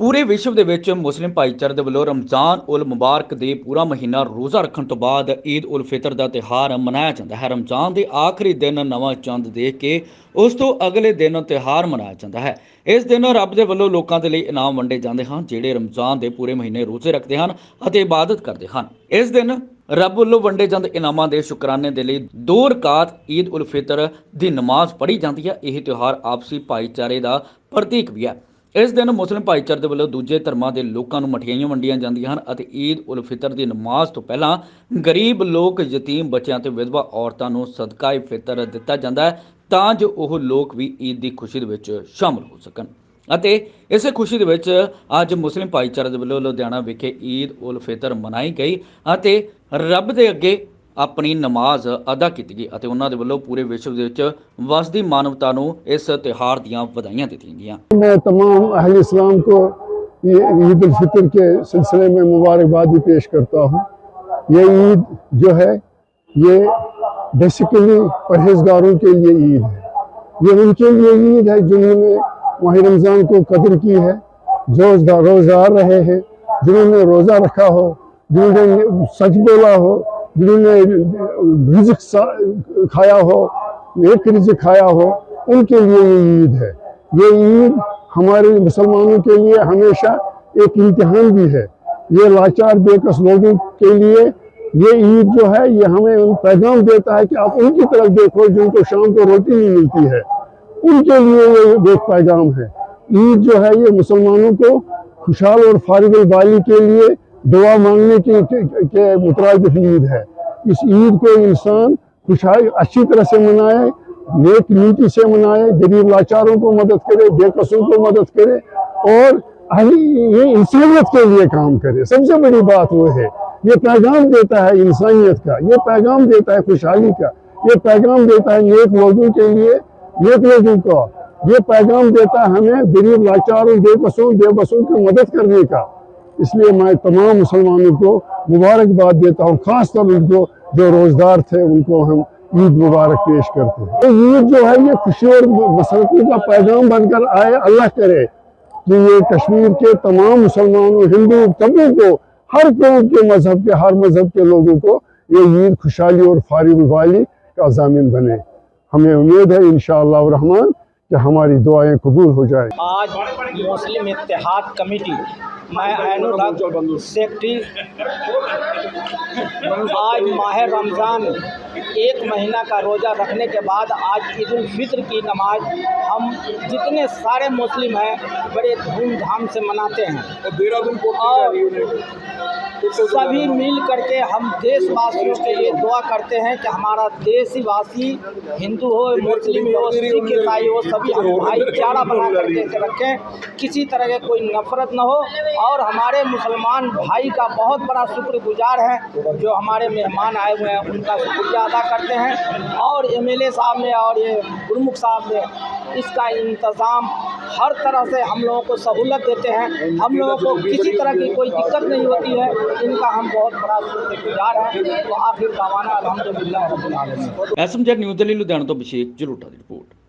ਪੂਰੇ ਵਿਸ਼ਵ ਦੇ ਵਿੱਚ ਮੁਸਲਿਮ ਭਾਈਚਾਰੇ ਦੇ ਵੱਲੋਂ ਰਮਜ਼ਾਨ ਉਲ ਮੁਬਾਰਕ ਦੇ ਪੂਰਾ ਮਹੀਨਾ ਰੋਜ਼ਾ ਰੱਖਣ ਤੋਂ ਬਾਅਦ ਈਦ ਉਲ ਫਿਤਰ ਦਾ ਤਿਉਹਾਰ ਮਨਾਇਆ ਜਾਂਦਾ ਹੈ। ਰਮਜ਼ਾਨ ਦੇ ਆਖਰੀ ਦਿਨ ਨਵਾਂ ਚੰਦ ਦੇਖ ਕੇ ਉਸ ਤੋਂ ਅਗਲੇ ਦਿਨ ਤਿਉਹਾਰ ਮਨਾਇਆ ਜਾਂਦਾ ਹੈ। ਇਸ ਦਿਨ ਰੱਬ ਦੇ ਵੱਲੋਂ ਲੋਕਾਂ ਦੇ ਲਈ ਇਨਾਮ ਵੰਡੇ ਜਾਂਦੇ ਹਨ, ਜਿਹੜੇ ਰਮਜ਼ਾਨ ਦੇ ਪੂਰੇ ਮਹੀਨੇ ਰੋਜ਼ੇ ਰੱਖਦੇ ਹਨ ਅਤੇ ਇਬਾਦਤ ਕਰਦੇ ਹਨ। ਇਸ ਦਿਨ ਰੱਬ ਵੱਲੋਂ ਵੰਡੇ ਜਾਂਦੇ ਇਨਾਮਾਂ ਦੇ ਸ਼ੁਕਰਾਨੇ ਦੇ ਲਈ ਦੋ ਰਕਾਤ ਈਦ ਉਲ ਫਿਤਰ ਦੀ ਨਮਾਜ਼ ਪੜ੍ਹੀ ਜਾਂਦੀ ਹੈ। ਇਹ ਤਿਉਹਾਰ ਆਪਸੀ ਭਾਈਚਾਰੇ ਦਾ ਪ੍ਰਤੀਕ ਵੀ ਹੈ। ਇਸ ਦਿਨ ਮੁਸਲਿਮ ਭਾਈਚਾਰੇ ਦੇ ਵੱਲੋਂ ਦੂਜੇ ਧਰਮਾਂ ਦੇ ਲੋਕਾਂ ਨੂੰ ਮਠਿਆਈਆਂ ਵੰਡੀਆਂ ਜਾਂਦੀਆਂ ਹਨ ਅਤੇ ਈਦ ਉਲ ਫਿਤਰ ਦੀ ਨਮਾਜ਼ ਤੋਂ ਪਹਿਲਾਂ ਗਰੀਬ ਲੋਕ, ਯਤੀਮ ਬੱਚਿਆਂ ਤੇ ਵਿਧਵਾ ਔਰਤਾਂ ਨੂੰ ਸਦਕਾ ਫਿਤਰ ਦਿੱਤਾ ਜਾਂਦਾ ਹੈ ਤਾਂ ਜੋ ਉਹ ਲੋਕ ਵੀ ਈਦ ਦੀ ਖੁਸ਼ੀ ਦੇ ਵਿੱਚ ਸ਼ਾਮਲ ਹੋ ਸਕਣ। ਅਤੇ ਇਸੇ ਖੁਸ਼ੀ ਦੇ ਵਿੱਚ ਅੱਜ ਮੁਸਲਿਮ ਭਾਈਚਾਰੇ ਦੇ ਵੱਲੋਂ ਲੁਧਿਆਣਾ ਵਿਖੇ ਈਦ ਉਲ ਫਿਤਰ ਮਨਾਈ ਗਈ ਅਤੇ ਰੱਬ ਦੇ ਅੱਗੇ اپنی نماز ادا کی ਗਈ ਅਤੇ ਉਹਨਾਂ ਦੇ ਵੱਲੋਂ پورے ਵਿਸ਼ਵ ਦੇ ਵਿੱਚ ਵਸਦੀ ਮਾਨਵਤਾ ਨੂੰ ਇਸ ਤਿਹਾਰ ਦੀਆਂ ਵਧਾਈਆਂ ਦਿੱਤੀਆਂ اہل اسلام کو یہ عید الفطر کے سلسلے میں مبارکبادی پیش کرتا ہوں یہ عید جو ہے یہ بیسیکلی پرہیزگاروں کے لیے عید ہے یہ ان کے لیے عید ہے جنہوں نے ماہ رمضان کو قدر کی ہے جو روزہ رہے ہیں۔ جنہوں نے روزہ رکھا ہو، جنہوں نے سچ بولا ہو جنہوں نے رزق کھایا ہو، ایک رزق کھایا ہو، ان کے لیے یہ عید ہے۔ یہ عید ہمارے مسلمانوں کے لیے ہمیشہ ایک امتحان بھی ہے۔ یہ لاچار بے کس لوگوں کے لیے یہ عید جو ہے، یہ ہمیں پیغام دیتا ہے کہ آپ ان کی طرف دیکھو، جن کو شام کو روٹی نہیں ملتی ہے۔ ان کے لیے یہ ایک پیغام ہے۔ عید جو ہے، یہ مسلمانوں کو خوشحال اور فارغ البالی کے لیے دعا مانگنے کی کے مترادف عید ہے۔ اس عید کو انسان خوشحال اچھی طرح سے منائے، نیک نیتی سے منائے، غریب لاچاروں کو مدد کرے، بے قصوں کو مدد کرے، اور یہ انسانیت کے لیے کام کرے۔ سب سے بڑی بات وہ ہے، یہ پیغام دیتا ہے انسانیت کا، یہ پیغام دیتا ہے خوشحالی کا، یہ پیغام دیتا ہے نیک لوگوں کے لیے، نیک لوگوں کا۔ یہ پیغام دیتا ہے ہمیں غریب لاچاروں، بے بسوں بے بسوں کی مدد کرنے کا۔ اس لیے میں تمام مسلمانوں کو مبارکباد دیتا ہوں، خاص طور ان کو جو روزدار تھے، ان کو ہم عید مبارک پیش کرتے ہیں۔ عید جو ہے، یہ خوشی اور مسلطی کا پیغام بن کر آئے، اللہ کرے۔ کہ یہ کشمیر کے تمام مسلمانوں، ہندو کبھی کو، ہر قوم کے مذہب کے، ہر مذہب کے لوگوں کو یہ عید خوشحالی اور فارغ والی کا ضامن بنے۔ ہمیں امید ہے انشاءاللہ الرحمن کہ ہماری دعائیں قبول ہو جائیں۔ آج مسلم اتحاد کمیٹی، میں این سیکٹری، آج ماہ رمضان ایک مہینہ کا روزہ رکھنے کے بعد آج عید الفطر کی نماز ہم جتنے سارے مسلم ہیں، بڑے دھوم دھام سے مناتے ہیں۔ اور سبھی مل کر کے ہم دیش واسیوں کے لیے دعا کرتے ہیں کہ ہمارا دیش واسی ہندو ہو مسلم ہو سکھ عیسائی ہو سبھی بھائی چارہ بنا کر کے رکھیں۔ کسی طرح کے کوئی نفرت نہ ہو۔ اور ہمارے مسلمان بھائی کا بہت بڑا شکر گزار ہے جو ہمارے مہمان آئے ہوئے ہیں ان کا شکریہ ادا کرتے ہیں۔ اور ایم ایل اے صاحب نے اور یہ گرمکھ صاحب نے اس کا انتظام ہر طرح سے ہم لوگوں کو سہولت دیتے ہیں۔ ہم لوگوں کو کسی طرح کی کوئی دقت نہیں ہوتی ہے۔ ان کا ہم بہت بڑا شکر ہیں۔ تو آخر الحمد للہ رب العالمین۔ ایسم M new news Delhi Ludhiana تو ابھیشیک جلوٹا کی رپورٹ۔